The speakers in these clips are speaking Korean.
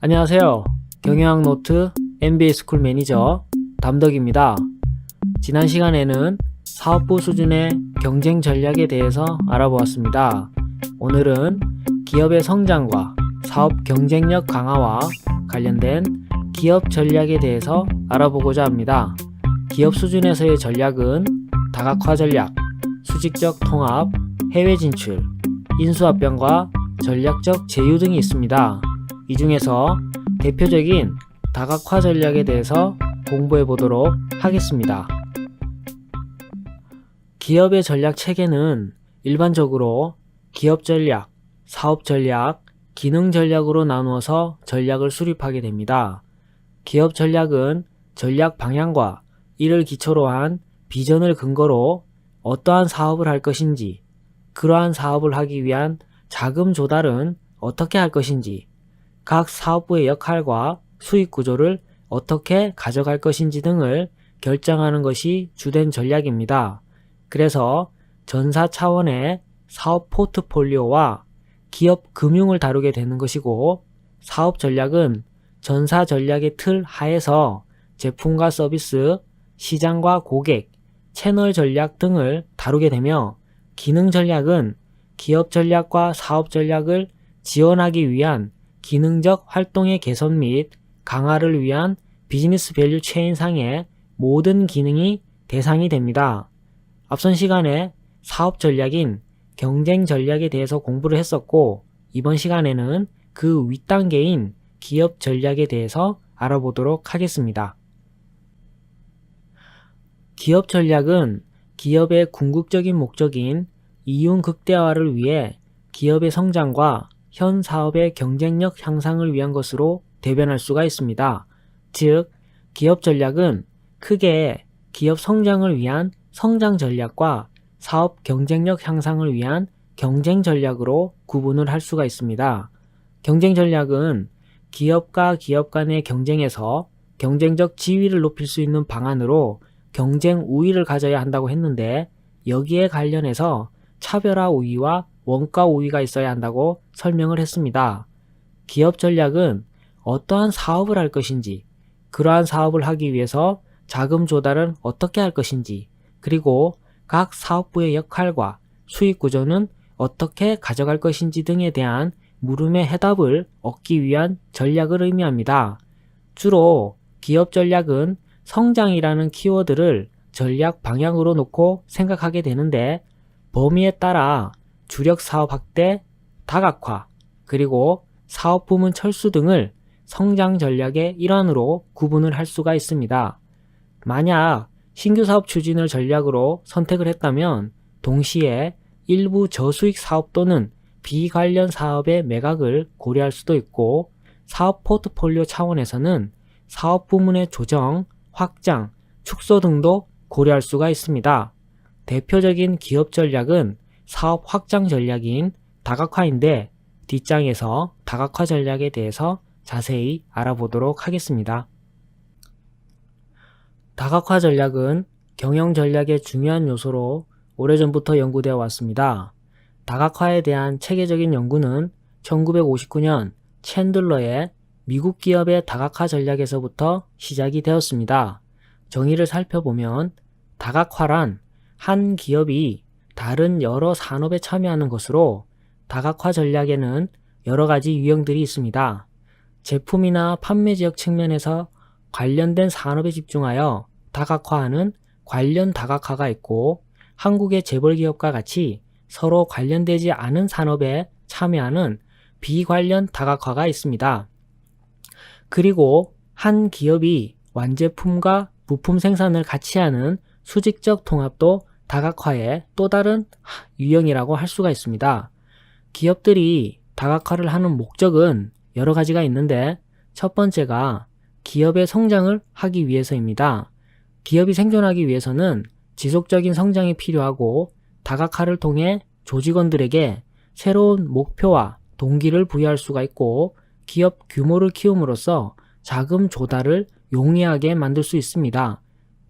안녕하세요. 경영학 노트 MBA 스쿨 매니저 담덕입니다. 지난 시간에는 사업부 수준의 경쟁 전략에 대해서 알아보았습니다. 오늘은 기업의 성장과 사업 경쟁력 강화와 관련된 기업 전략에 대해서 알아보고자 합니다. 기업 수준에서의 전략은 다각화 전략, 수직적 통합, 해외 진출, 인수합병과 전략적 제휴 등이 있습니다. 이 중에서 대표적인 다각화 전략에 대해서 공부해 보도록 하겠습니다. 기업의 전략 체계는 일반적으로 기업 전략, 사업 전략, 기능 전략으로 나누어서 전략을 수립하게 됩니다. 기업 전략은 전략 방향과 이를 기초로 한 비전을 근거로 어떠한 사업을 할 것인지, 그러한 사업을 하기 위한 자금 조달은 어떻게 할 것인지, 각 사업부의 역할과 수익 구조를 어떻게 가져갈 것인지 등을 결정하는 것이 주된 전략입니다. 그래서 전사 차원의 사업 포트폴리오와 기업 금융을 다루게 되는 것이고 사업 전략은 전사 전략의 틀 하에서 제품과 서비스, 시장과 고객, 채널 전략 등을 다루게 되며 기능 전략은 기업 전략과 사업 전략을 지원하기 위한 기능적 활동의 개선 및 강화를 위한 비즈니스 밸류 체인 상의 모든 기능이 대상이 됩니다. 앞선 시간에 사업 전략인 경쟁 전략에 대해서 공부를 했었고 이번 시간에는 그 윗단계인 기업 전략에 대해서 알아보도록 하겠습니다. 기업 전략은 기업의 궁극적인 목적인 이윤 극대화를 위해 기업의 성장과 현 사업의 경쟁력 향상을 위한 것으로 대변할 수가 있습니다. 즉, 기업 전략은 크게 기업 성장을 위한 성장 전략과 사업 경쟁력 향상을 위한 경쟁 전략으로 구분을 할 수가 있습니다. 경쟁 전략은 기업과 기업 간의 경쟁에서 경쟁적 지위를 높일 수 있는 방안으로 경쟁 우위를 가져야 한다고 했는데 여기에 관련해서 차별화 우위와 원가 우위가 있어야 한다고 설명을 했습니다. 기업 전략은 어떠한 사업을 할 것인지, 그러한 사업을 하기 위해서 자금 조달은 어떻게 할 것인지, 그리고 각 사업부의 역할과 수익 구조는 어떻게 가져갈 것인지 등에 대한 물음의 해답을 얻기 위한 전략을 의미합니다. 주로 기업 전략은 성장이라는 키워드를 전략 방향으로 놓고 생각하게 되는데 범위에 따라 주력 사업 확대, 다각화, 그리고 사업 부문 철수 등을 성장 전략의 일환으로 구분을 할 수가 있습니다. 만약 신규 사업 추진을 전략으로 선택을 했다면 동시에 일부 저수익 사업 또는 비관련 사업의 매각을 고려할 수도 있고 사업 포트폴리오 차원에서는 사업 부문의 조정, 확장, 축소 등도 고려할 수가 있습니다. 대표적인 기업 전략은 사업 확장 전략인 다각화인데 뒷장에서 다각화 전략에 대해서 자세히 알아보도록 하겠습니다. 다각화 전략은 경영 전략의 중요한 요소로 오래전부터 연구되어 왔습니다. 다각화에 대한 체계적인 연구는 1959년 챈들러의 미국 기업의 다각화 전략에서부터 시작이 되었습니다. 정의를 살펴보면 다각화란 한 기업이 다른 여러 산업에 참여하는 것으로 다각화 전략에는 여러 가지 유형들이 있습니다. 제품이나 판매 지역 측면에서 관련된 산업에 집중하여 다각화하는 관련 다각화가 있고 한국의 재벌 기업과 같이 서로 관련되지 않은 산업에 참여하는 비관련 다각화가 있습니다. 그리고 한 기업이 완제품과 부품 생산을 같이 하는 수직적 통합도 다각화의 또 다른 유형이라고 할 수가 있습니다. 기업들이 다각화를 하는 목적은 여러 가지가 있는데 첫 번째가 기업의 성장을 하기 위해서입니다. 기업이 생존하기 위해서는 지속적인 성장이 필요하고 다각화를 통해 조직원들에게 새로운 목표와 동기를 부여할 수가 있고 기업 규모를 키움으로써 자금 조달을 용이하게 만들 수 있습니다.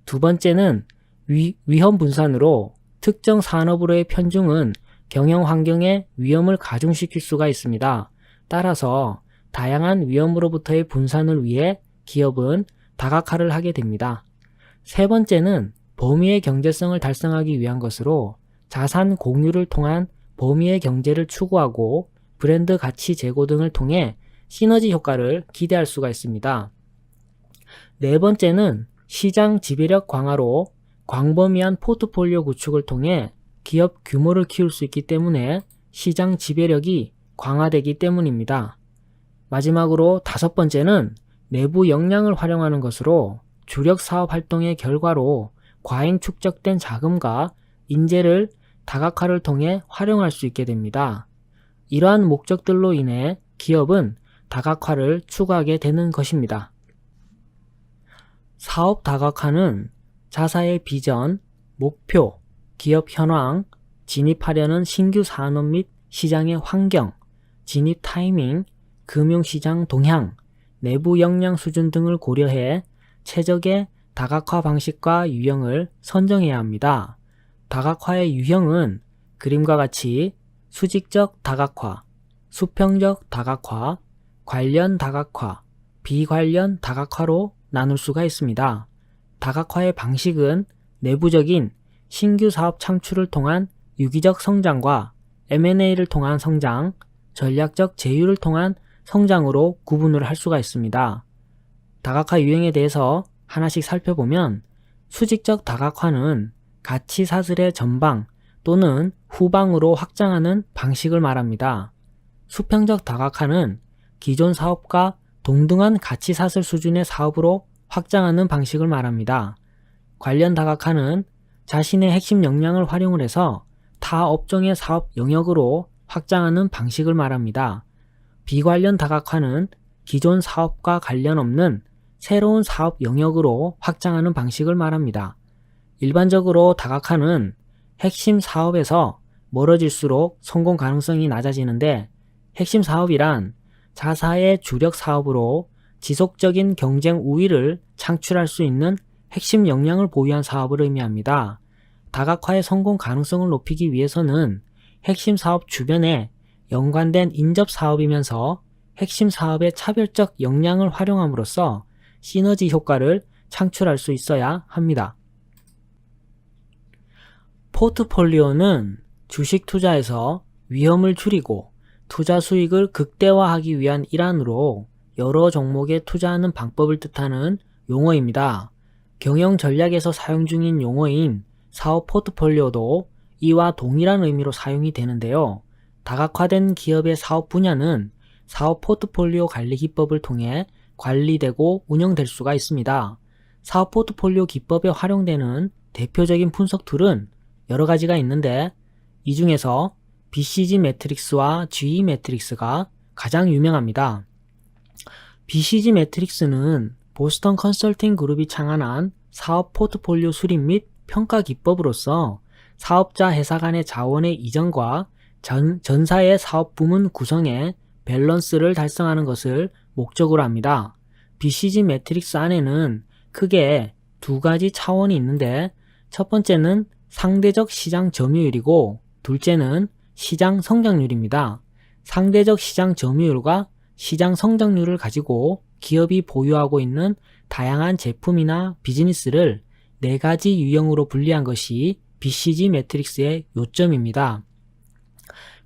두 번째는 위, 위험 분산으로 특정 산업으로의 편중은 경영 환경에 위험을 가중시킬 수가 있습니다. 따라서 다양한 위험으로부터의 분산을 위해 기업은 다각화를 하게 됩니다. 세 번째는 범위의 경제성을 달성하기 위한 것으로 자산 공유를 통한 범위의 경제를 추구하고 브랜드 가치 제고 등을 통해 시너지 효과를 기대할 수가 있습니다. 네 번째는 시장 지배력 강화로 광범위한 포트폴리오 구축을 통해 기업 규모를 키울 수 있기 때문에 시장 지배력이 강화되기 때문입니다. 마지막으로 다섯 번째는 내부 역량을 활용하는 것으로 주력 사업 활동의 결과로 과잉 축적된 자금과 인재를 다각화를 통해 활용할 수 있게 됩니다. 이러한 목적들로 인해 기업은 다각화를 추구하게 되는 것입니다. 사업 다각화는 자사의 비전, 목표, 기업 현황, 진입하려는 신규 산업 및 시장의 환경, 진입 타이밍, 금융시장 동향, 내부 역량 수준 등을 고려해 최적의 다각화 방식과 유형을 선정해야 합니다. 다각화의 유형은 그림과 같이 수직적 다각화, 수평적 다각화, 관련 다각화, 비관련 다각화로 나눌 수가 있습니다. 다각화의 방식은 내부적인 신규 사업 창출을 통한 유기적 성장과 M&A를 통한 성장, 전략적 제휴를 통한 성장으로 구분을 할 수가 있습니다. 다각화 유형에 대해서 하나씩 살펴보면 수직적 다각화는 가치 사슬의 전방 또는 후방으로 확장하는 방식을 말합니다. 수평적 다각화는 기존 사업과 동등한 가치 사슬 수준의 사업으로 확장하는 방식을 말합니다. 관련 다각화는 자신의 핵심 역량을 활용을 해서 타 업종의 사업 영역으로 확장하는 방식을 말합니다. 비관련 다각화는 기존 사업과 관련 없는 새로운 사업 영역으로 확장하는 방식을 말합니다. 일반적으로 다각화는 핵심 사업에서 멀어질수록 성공 가능성이 낮아지는데 핵심 사업이란 자사의 주력 사업으로 지속적인 경쟁 우위를 창출할 수 있는 핵심 역량을 보유한 사업을 의미합니다. 다각화의 성공 가능성을 높이기 위해서는 핵심 사업 주변에 연관된 인접 사업이면서 핵심 사업의 차별적 역량을 활용함으로써 시너지 효과를 창출할 수 있어야 합니다. 포트폴리오는 주식 투자에서 위험을 줄이고 투자 수익을 극대화하기 위한 일환으로 여러 종목에 투자하는 방법을 뜻하는 용어입니다. 경영 전략에서 사용 중인 용어인 사업 포트폴리오도 이와 동일한 의미로 사용이 되는데요. 다각화된 기업의 사업 분야는 사업 포트폴리오 관리 기법을 통해 관리되고 운영될 수가 있습니다. 사업 포트폴리오 기법에 활용되는 대표적인 분석 툴은 여러 가지가 있는데 이 중에서 BCG 매트릭스와 GE 매트릭스가 가장 유명합니다. BCG 매트릭스는 보스턴 컨설팅 그룹이 창안한 사업 포트폴리오 수립 및 평가 기법으로서 사업자 회사 간의 자원의 이전과 전, 전사의 사업 부문 구성의 밸런스를 달성하는 것을 목적으로 합니다. BCG 매트릭스 안에는 크게 두 가지 차원이 있는데 첫 번째는 상대적 시장 점유율이고 둘째는 시장 성장률입니다. 상대적 시장 점유율과 시장 성장률을 가지고 기업이 보유하고 있는 다양한 제품이나 비즈니스를 네 가지 유형으로 분리한 것이 BCG 매트릭스의 요점입니다.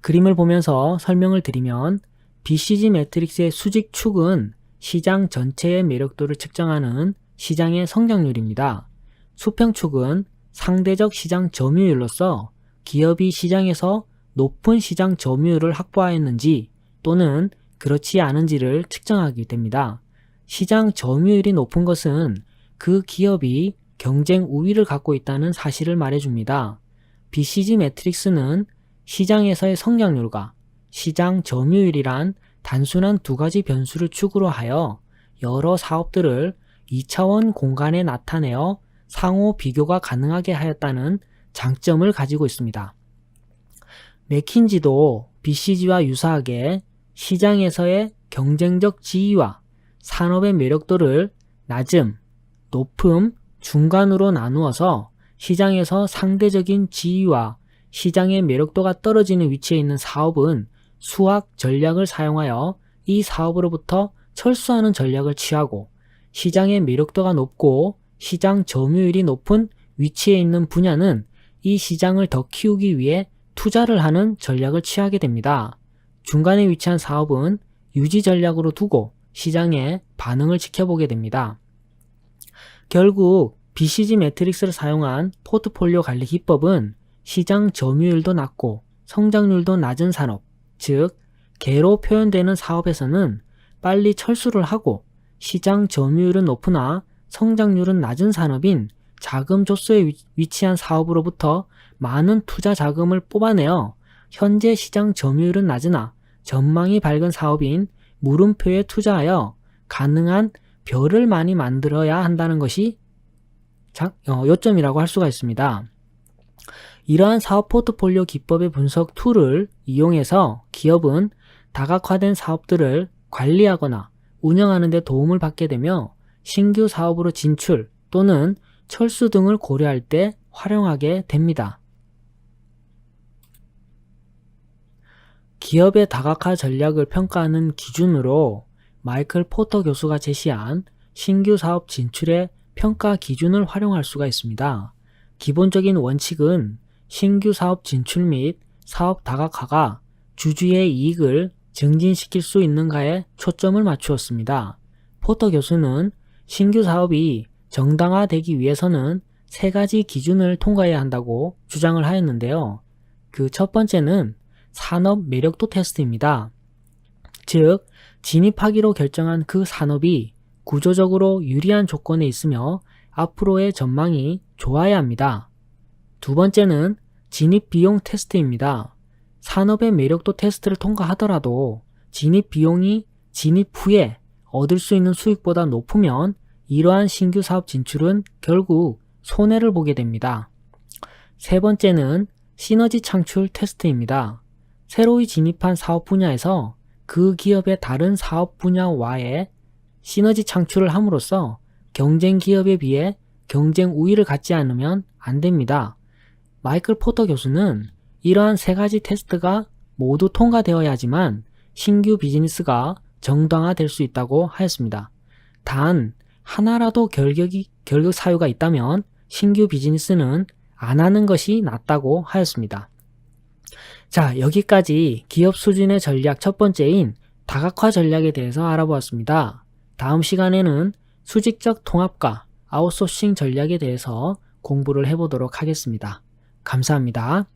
그림을 보면서 설명을 드리면 BCG 매트릭스의 수직 축은 시장 전체의 매력도를 측정하는 시장의 성장률입니다. 수평축은 상대적 시장 점유율로서 기업이 시장에서 높은 시장 점유율을 확보하였는지 또는 그렇지 않은지를 측정하게 됩니다. 시장 점유율이 높은 것은 그 기업이 경쟁 우위를 갖고 있다는 사실을 말해줍니다. BCG 매트릭스는 시장에서의 성장률과 시장 점유율이란 단순한 두 가지 변수를 축으로 하여 여러 사업들을 2차원 공간에 나타내어 상호 비교가 가능하게 하였다는 장점을 가지고 있습니다. 맥킨지도 BCG와 유사하게 시장에서의 경쟁적 지위와 산업의 매력도를 낮음, 높음, 중간으로 나누어서 시장에서 상대적인 지위와 시장의 매력도가 떨어지는 위치에 있는 사업은 수학 전략을 사용하여 이 사업으로부터 철수하는 전략을 취하고 시장의 매력도가 높고 시장 점유율이 높은 위치에 있는 분야는 이 시장을 더 키우기 위해 투자를 하는 전략을 취하게 됩니다. 중간에 위치한 사업은 유지 전략으로 두고 시장의 반응을 지켜보게 됩니다. 결국 BCG 매트릭스를 사용한 포트폴리오 관리 기법은 시장 점유율도 낮고 성장률도 낮은 산업, 즉 개로 표현되는 사업에서는 빨리 철수를 하고 시장 점유율은 높으나 성장률은 낮은 산업인 자금 조소에 위- 위치한 사업으로부터 많은 투자 자금을 뽑아내어 현재 시장 점유율은 낮으나 전망이 밝은 사업인 물음표에 투자하여 가능한 별을 많이 만들어야 한다는 것이 자- 어, 요점이라고 할 수가 있습니다. 이러한 사업 포트폴리오 기법의 분석 툴을 이용해서 기업은 다각화된 사업들을 관리하거나 운영하는 데 도움을 받게 되며 신규 사업으로 진출 또는 철수 등을 고려할 때 활용하게 됩니다. 기업의 다각화 전략을 평가하는 기준으로 마이클 포터 교수가 제시한 신규 사업 진출의 평가 기준을 활용할 수가 있습니다. 기본적인 원칙은 신규 사업 진출 및 사업 다각화가 주주의 이익을 증진시킬 수 있는가에 초점을 맞추었습니다. 포터 교수는 신규 사업이 정당화되기 위해서는 세 가지 기준을 통과해야 한다고 주장을 하였는데요. 그 첫 번째는 산업 매력도 테스트입니다. 즉, 진입하기로 결정한 그 산업이 구조적으로 유리한 조건에 있으며 앞으로의 전망이 좋아야 합니다. 두 번째는 진입 비용 테스트입니다. 산업의 매력도 테스트를 통과하더라도 진입 비용이 진입 후에 얻을 수 있는 수익보다 높으면 이러한 신규 사업 진출은 결국 손해를 보게 됩니다. 세 번째는 시너지 창출 테스트입니다. 새로이 진입한 사업 분야에서 그 기업의 다른 사업 분야와의 시너지 창출을 함으로써 경쟁 기업에 비해 경쟁 우위를 갖지 않으면 안 됩니다. 마이클 포터 교수는 이러한 세 가지 테스트가 모두 통과되어야지만 신규 비즈니스가 정당화될 수 있다고 하였습니다. 단 하나라도 결격이 결격 사유가 있다면 신규 비즈니스는 안 하는 것이 낫다고 하였습니다. 자, 여기까지 기업 수준의 전략 첫 번째인 다각화 전략에 대해서 알아보았습니다. 다음 시간에는 수직적 통합과 아웃소싱 전략에 대해서 공부를 해보도록 하겠습니다. 감사합니다.